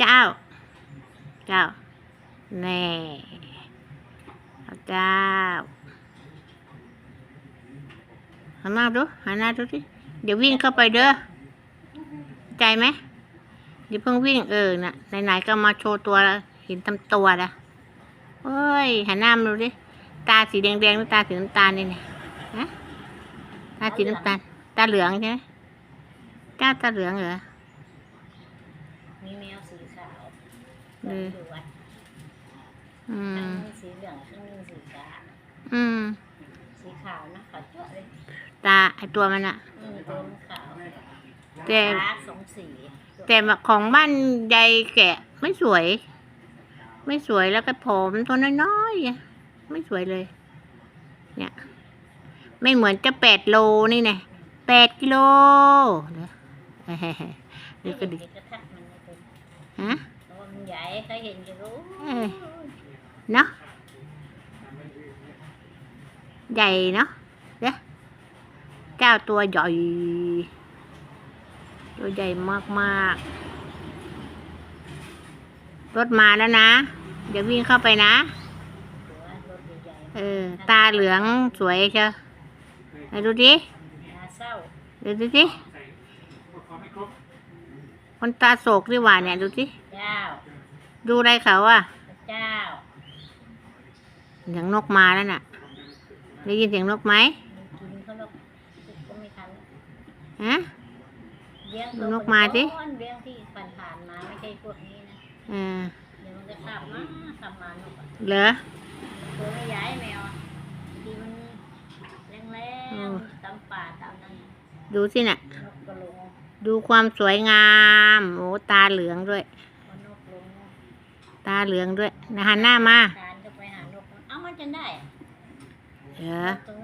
เจ้าแน่เอาเจ้าหันหน้าดูหันหน้าดูสิเดี๋ยววิ่งเข้าไปเด้อใจไหมเดี๋ยวเพิ่งวิ่งเออน่ะไหนๆก็มาโชว์ตัวเห็นทำตัวละเอ้ยหันหน้ามาดูดิตาสีแดงๆหรือตาสีน้ำตาลนี่เนี่ยฮะตาสีน้ำตาลตาเหลืองใช่ไหมเจ้าตาเหลืองเหรอ มีแมวสีขาวเออ อยู่วัดอืข้างมนึงสีเหลืองข้างนึงสีฟ้าอืม สีขาวนะขาวจั่วเลยตาไอตัวมันอะอืมตัวมันขาวแต่ฟ้าสองสีแต่ของบ้านยายแกะไม่สวย ไม่สวยแล้วก็ผอมตัวน้อยๆอะไม่สวยเลย เนี่ย ไม่เหมือนจะแปดโลนี่ไงแปดกิโลเดี๋ยว เดี๋ยวก็ดิเห็นกระทักมันไม่เป็น ฮะเพราะว่ามันใหญ่ใครเห็นจะรู้เอ้ยเนาะใหญ่เนาะเด้อเจ้าตัวใหญ่ ตัวใหญ่มากๆ รถมาแล้วนะ เดี๋ยววิ่งเข้าไปนะ ตัวรถใหญ่เออ ตาเหลืองสวยเชียวไหนดูดิๆน่าเศร้า ดูดิสิค นตาโศกดีหว่าเนี่ยดูสิเจ้า ดูอะไรเขาอะพระเจ้า เสียงนกมาแล้วน่ะ ได้ยินเสียงนกไหมมันกินเขาหรอกก็ไม่ทันแล้วฮะ เลี้ยงดูนกมาสิก้อนเลี้ยงที่ผ่านๆมาไม่ใช่พวกนี้นะ เออเดี๋ยวมันก็ขับมาขับมานกอะเหรอ ตัวไม่ย้ายแมวอะทีมันแรงอืมๆตามป่าตามนั้นดูสิน่ะนกกระลง ดูความสวยงาม โอ้ตาเหลืองด้วย นกลงตาเหลืองด้วยนะหันหน้ามาทานก็ไปหานกเอามันจนได้เออ ตรง